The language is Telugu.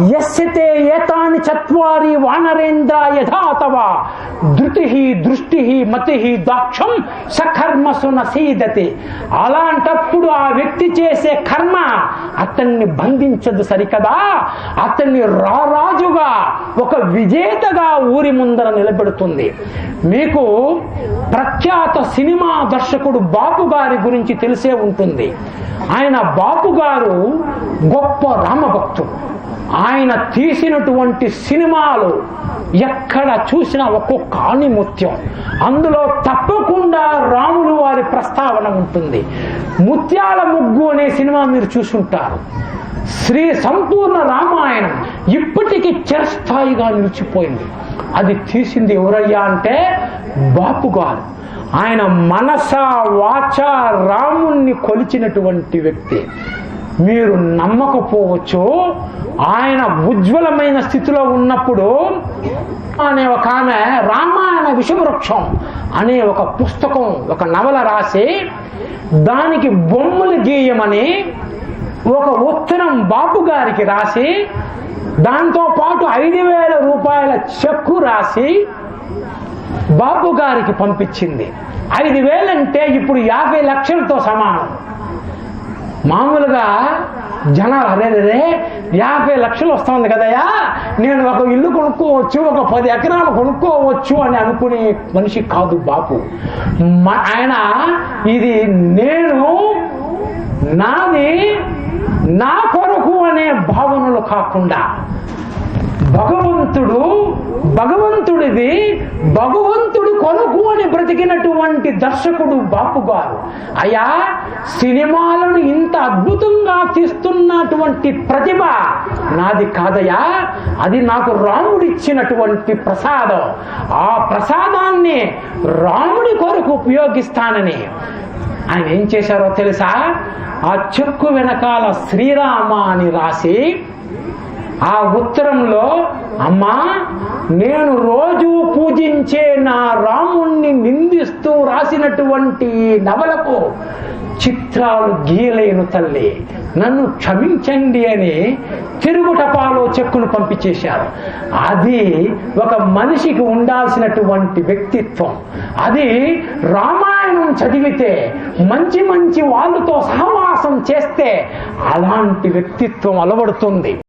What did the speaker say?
యస్యతే ఏతాని చత్వారి వానరేంద్ర యథాతవ? ధృతి దృష్టి మతి దాక్షం సకర్మసు నసీదతి అలాంటప్పుడు ఆ వ్యక్తి చేసే కర్మ అతన్ని బంధించదు సరికదా? అతన్ని రారాజుగా ఒక విజేతగా ఊరి ముందర నిలబెడుతుంది. మీకు ప్రఖ్యాత సినిమా దర్శకుడు బాపు గారి గురించి తెలిసే ఉంటుంది. ఆయన బాపు గారు గొప్ప రామభక్తుడు. ఆయన తీసినటువంటి సినిమాలు ఎక్కడ చూసినా ఒక్కొక్క ఆణిముత్యం అందులో తప్పకుండా రాములు వారి ప్రస్తావన ఉంటుంది. ముత్యాల ముగ్గు అనే సినిమా మీరు చూసుంటారు. శ్రీ సంపూర్ణ రామాయణం ఇప్పటికీ చిరస్థాయిగా నిలిచిపోయింది. అది తీసింది ఎవరయ్యా అంటే బాపు గారు. ఆయన మనస వాచ రాముణ్ణి కొలిచినటువంటి వ్యక్తి. మీరు నమ్మకపోవచ్చు ఆయన ఉజ్వలమైన స్థితిలో ఉన్నప్పుడు అనే ఒక ఆమె రామాయణ విషవృక్షం అనే ఒక పుస్తకం ఒక నవల రాసి దానికి బొమ్మలు గీయమని ఒక ఉత్తరం బాపు గారికి రాసి దాంతో పాటు ఐదు వేల రూపాయల చెక్కు రాసి బాపు గారికి పంపించింది. ఐదు వేలంటే ఇప్పుడు యాభై లక్షలతో సమానం. మామూలుగా జనాలు అరే రే యాభై లక్షలు వస్తుంది కదయ్యా. నేను ఒక ఇల్లు కొనుక్కోవచ్చు ఒక పది ఎకరాలు కొనుక్కోవచ్చు అని అనుకునే మనిషి కాదు బాపు. ఆయన ఇది నేను నాది నా కొరకు అనే భావనలు కాకుండా భగవంతుడు భగవంతుడిది భగవంతుడు కొనుకు అని బ్రతికినటువంటి దర్శకుడు బాపు గారు అయా సినిమాలను ఇంత అద్భుతంగా తీస్తున్నటువంటి ప్రతిభ నాది కాదయా అది నాకు రాముడిచ్చినటువంటి ప్రసాదం. ఆ ప్రసాదాన్ని రాముడి కొరకు ఉపయోగిస్తానని. ఆయన ఏం చేశారో తెలుసా? ఆ చెక్కు వెనకాల శ్రీరామ అని రాసి ఆ ఉత్తరంలో అమ్మా నేను రోజు పూజించే నా రాముణ్ణి నిందిస్తూ రాసినటువంటి నవలకు చిత్రాలు గీయలేను తల్లి. నన్ను క్షమించండి అని తిరుగుటపాలో చెక్కును పంపించేశారు. అది ఒక మనిషికి ఉండాల్సినటువంటి వ్యక్తిత్వం. అది రామాయణం చదివితే మంచి మంచి వాళ్ళతో సహవాసం చేస్తే అలాంటి వ్యక్తిత్వం అలవడుతుంది.